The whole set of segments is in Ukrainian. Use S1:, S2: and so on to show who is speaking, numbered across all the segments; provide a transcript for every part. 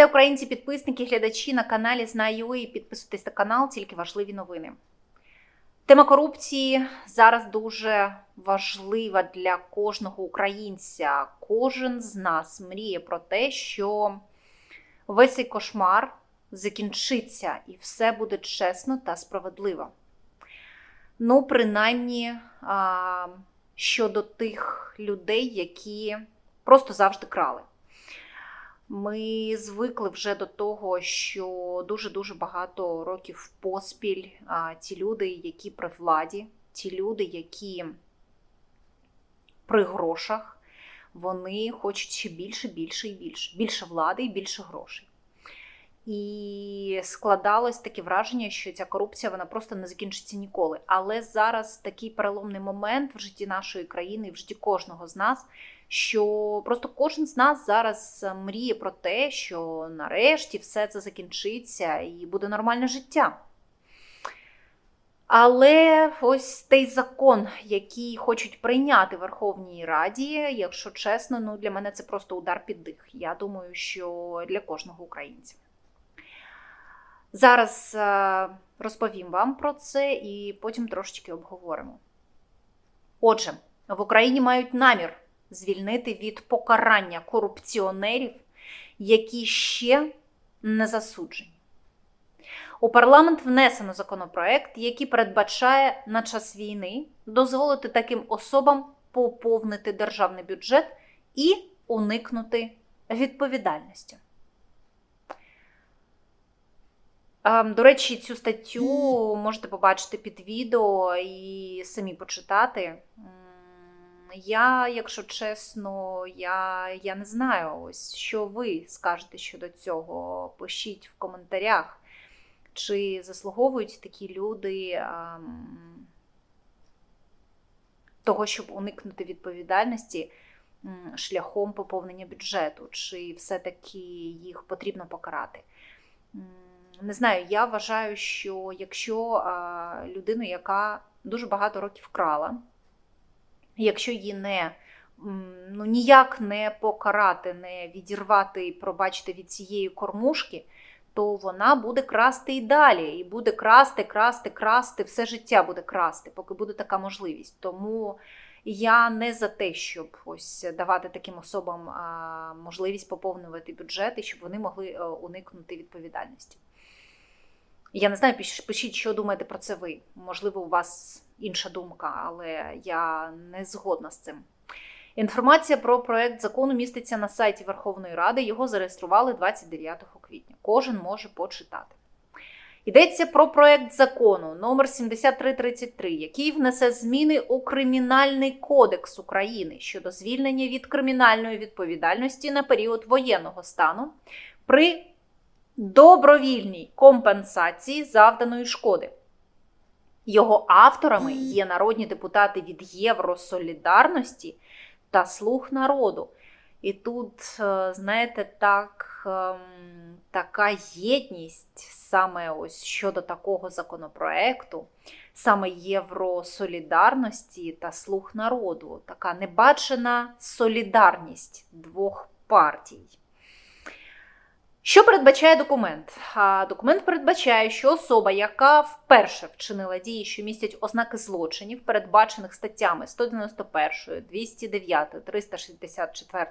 S1: Вітаю українці, підписники, глядачі на каналі Знаю.ua. Підписуйтесь на канал, тільки важливі новини. Тема корупції зараз дуже важлива для кожного українця. Кожен з нас мріє про те, що весь цей кошмар закінчиться і все буде чесно та справедливо. Ну, принаймні щодо тих людей, які просто завжди крали. Ми звикли вже до того, що дуже-дуже багато років поспіль а, ті люди, які при владі, ті люди, які при грошах, вони хочуть ще більше, більше і більше. Більше влади і більше грошей. І складалось таке враження, що ця корупція вона просто не закінчиться ніколи. Але зараз такий переломний момент в житті нашої країни, в житті кожного з нас, що просто кожен з нас зараз мріє про те, що нарешті все це закінчиться і буде нормальне життя. Але ось той закон, який хочуть прийняти Верховній Раді, якщо чесно, ну для мене це просто удар під дих. Я думаю, що для кожного українця. Зараз е, розповім вам про це і потім трошечки обговоримо. Отже, в Україні мають намір звільнити від покарання корупціонерів, які ще не засуджені. У парламент внесено законопроект, який передбачає на час війни дозволити таким особам поповнити державний бюджет і уникнути відповідальності. До речі, цю статтю можете побачити під відео і самі почитати. Я, якщо чесно, я, я не знаю, ось що ви скажете щодо цього. Пишіть в коментарях, чи заслуговують такі люди ем, того, щоб уникнути відповідальності шляхом поповнення бюджету, чи все-таки їх потрібно покарати. Не знаю, я вважаю, що якщо людину, яка дуже багато років крала, якщо її не ну, ніяк не покарати, не відірвати, пробачити від цієї кормушки, то вона буде красти і далі. І буде красти, красти, красти, все життя буде красти, поки буде така можливість. Тому я не за те, щоб ось давати таким особам можливість поповнювати бюджети, щоб вони могли е, уникнути відповідальності. Я не знаю, пиш- пишіть, що думаєте про це ви. Можливо, у вас інша думка, але я не згодна з цим. Інформація про проект закону міститься на сайті Верховної Ради. Його зареєстрували 29 квітня. Кожен може почитати. Йдеться про проект закону номер 7333, який внесе зміни у Кримінальний кодекс України щодо звільнення від кримінальної відповідальності на період воєнного стану при добровільній компенсації завданої шкоди. Його авторами є народні депутати від Євросолідарності та Слуг народу. І тут, е, знаєте, так, ем, така єдність саме ось щодо такого законопроекту, саме Євросолідарності та Слуг народу, така небачена солідарність двох партій. Що передбачає документ? Документ передбачає, що особа, яка вперше вчинила дії, що містять ознаки злочинів, передбачених статтями 191, 209, 364,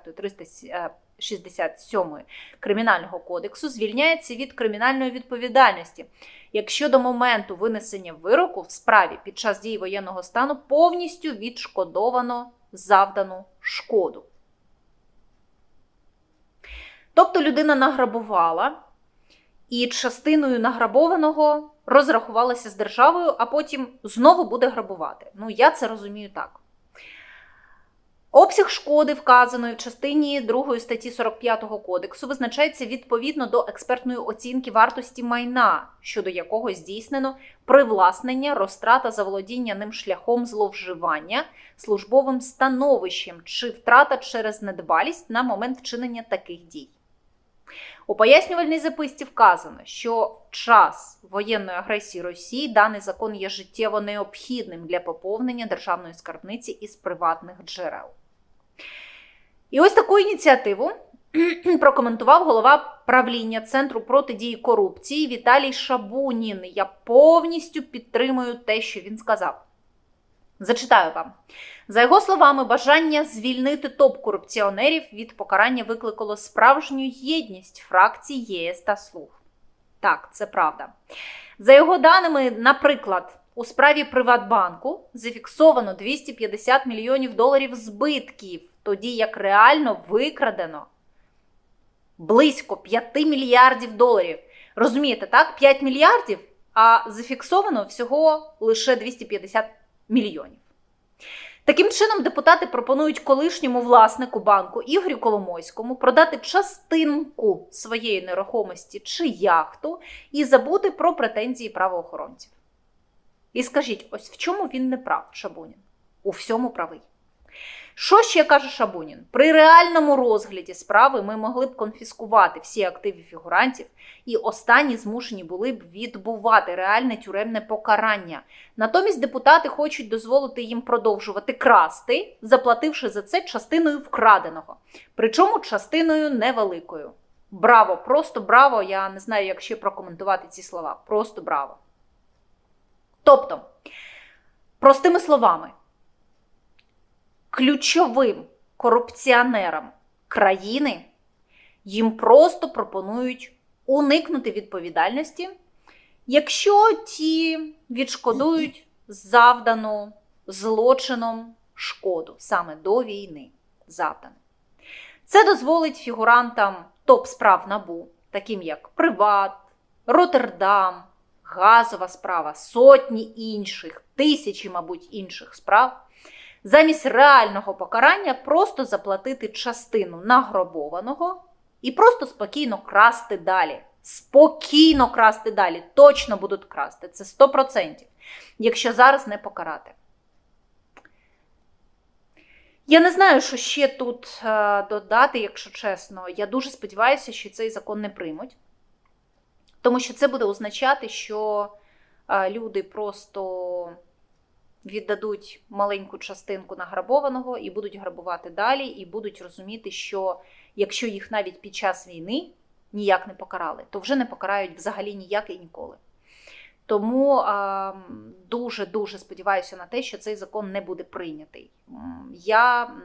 S1: 367 Кримінального кодексу, звільняється від кримінальної відповідальності, якщо до моменту винесення вироку в справі під час дії воєнного стану повністю відшкодовано завдану шкоду. Тобто людина награбувала і частиною награбованого розрахувалася з державою, а потім знову буде грабувати. Ну, я це розумію так. Обсяг шкоди, вказаної в частині 2 статті 45 кодексу, визначається відповідно до експертної оцінки вартості майна, щодо якого здійснено привласнення, розтрата заволодіння ним шляхом зловживання службовим становищем чи втрата через недбалість на момент вчинення таких дій. У пояснювальній записці вказано, що в час воєнної агресії Росії даний закон є життєво необхідним для поповнення державної скарбниці із приватних джерел. І ось таку ініціативу прокоментував голова правління Центру протидії корупції Віталій Шабунін. Я повністю підтримую те, що він сказав. Зачитаю вам. За його словами, бажання звільнити топ-корупціонерів від покарання викликало справжню єдність фракцій ЄС та Слуг. Так, це правда. За його даними, наприклад, у справі Приватбанку зафіксовано 250 мільйонів доларів збитків, тоді як реально викрадено близько 5 мільярдів доларів. Розумієте, так? 5 мільярдів, а зафіксовано всього лише 250 мільйонів. Таким чином, депутати пропонують колишньому власнику банку Ігорю Коломойському продати частинку своєї нерухомості чи яхту і забути про претензії правоохоронців. І скажіть, ось в чому він не прав, Шабунін? У всьому правий. Що ще каже Шабунін? При реальному розгляді справи ми могли б конфіскувати всі активи фігурантів, і останні змушені були б відбувати реальне тюремне покарання. Натомість депутати хочуть дозволити їм продовжувати красти, заплативши за це частиною вкраденого, причому частиною невеликою. Браво, просто браво! Я не знаю, як ще прокоментувати ці слова. Просто браво. Тобто, простими словами, ключовим корупціонерам країни їм просто пропонують уникнути відповідальності, якщо ті відшкодують завдану злочином шкоду саме до війни завдану. Це дозволить фігурантам топ справ набу, таким як Приват, Роттердам, газова справа, сотні інших, тисячі, мабуть, інших справ, замість реального покарання просто заплатити частину награбованого і просто спокійно красти далі. Спокійно красти далі. Точно будуть красти. Це 100%. Якщо зараз не покарати. Я не знаю, що ще тут е, додати, якщо чесно. Я дуже сподіваюся, що цей закон не приймуть. Тому що це буде означати, що люди просто віддадуть маленьку частинку награбованого і будуть грабувати далі, і будуть розуміти, що якщо їх навіть під час війни ніяк не покарали, то вже не покарають взагалі ніяк і ніколи. Тому дуже дуже сподіваюся на те, що цей закон не буде прийнятий. Я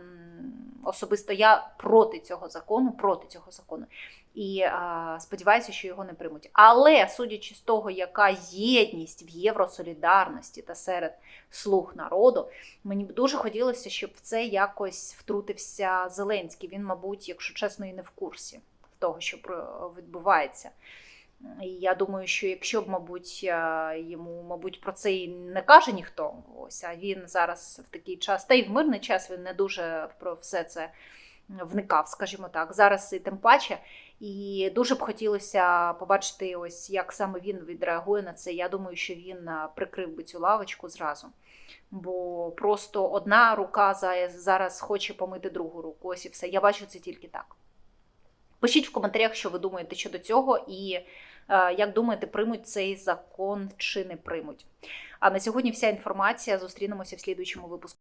S1: особисто я проти цього закону, проти цього закону. І а, сподіваюся, що його не приймуть. Але судячи з того, яка єдність в євросолідарності та серед слуг народу, мені б дуже хотілося, щоб в це якось втрутився Зеленський. Він, мабуть, якщо чесно, і не в курсі того, що відбувається. І я думаю, що якщо б, мабуть, е, йому, мабуть, про це і не каже ніхто, ось, а він зараз в такий час, та й в мирний час він не дуже про все це вникав, скажімо так. Зараз і тим паче. І дуже б хотілося побачити, ось як саме він відреагує на це. Я думаю, що він е, прикрив би цю лавочку зразу. Бо просто одна рука зараз хоче помити другу руку. Ось і все. Я бачу це тільки так. Пишіть в коментарях, що ви думаєте щодо цього, і е, як думаєте, приймуть цей закон чи не приймуть. А на сьогодні вся інформація. Зустрінемося в слідуючому випуску.